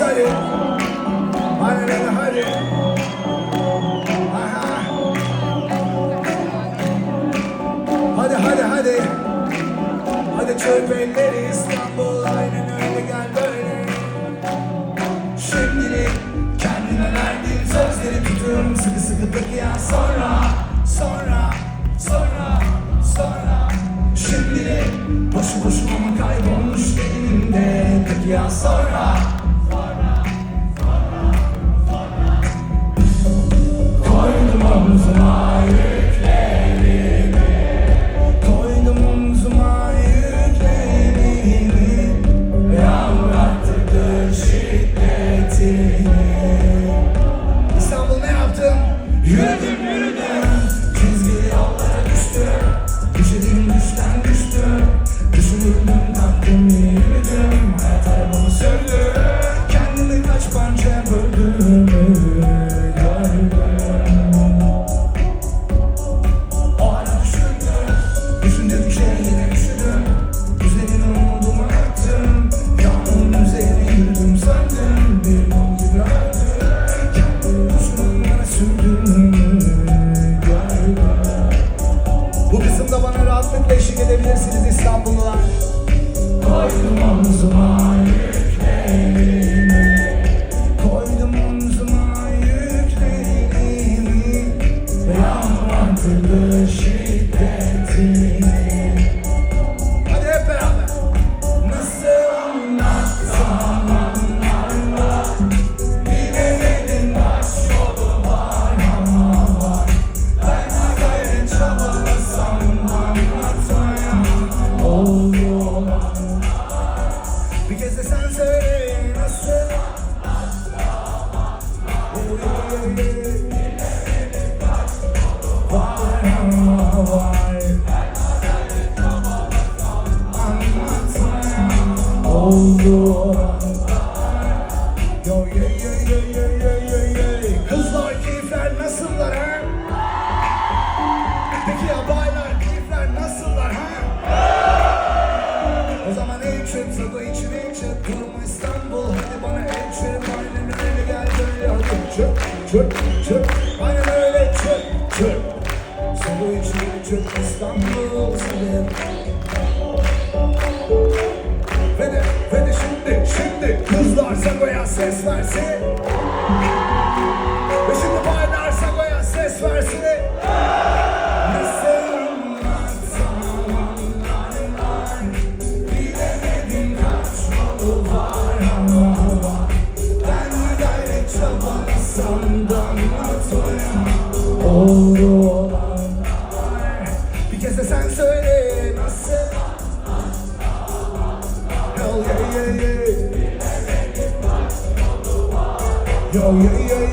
Hadi. Aynen öyle hadi. Aha. Hadi hadi hadi. Hadi elleri İstanbul aynen öyle gel böyle. Şimdilik kendine verdiğin sözleri tutuyorum sıkı sıkı tıkayan sonra Sonra, sonra, sonra Şimdilik boşu boşuna kaybolmuş elimde tıkayan sonra Hallelujah. Rahatlıkla eşlik edebilirsiniz İstanbullular. Koydum omzuma Oh, çöp çöp Aynen öyle çöp çöp Sago için çöp İstanbul Sago ve de, ve de şimdi, şimdi kızlar Sago'ya ses versin. Ve şimdi baylar Sago'ya ses versin. Nasıl Oldu olanlar Bir kez de sen söyle. Yo, yeah, yeah,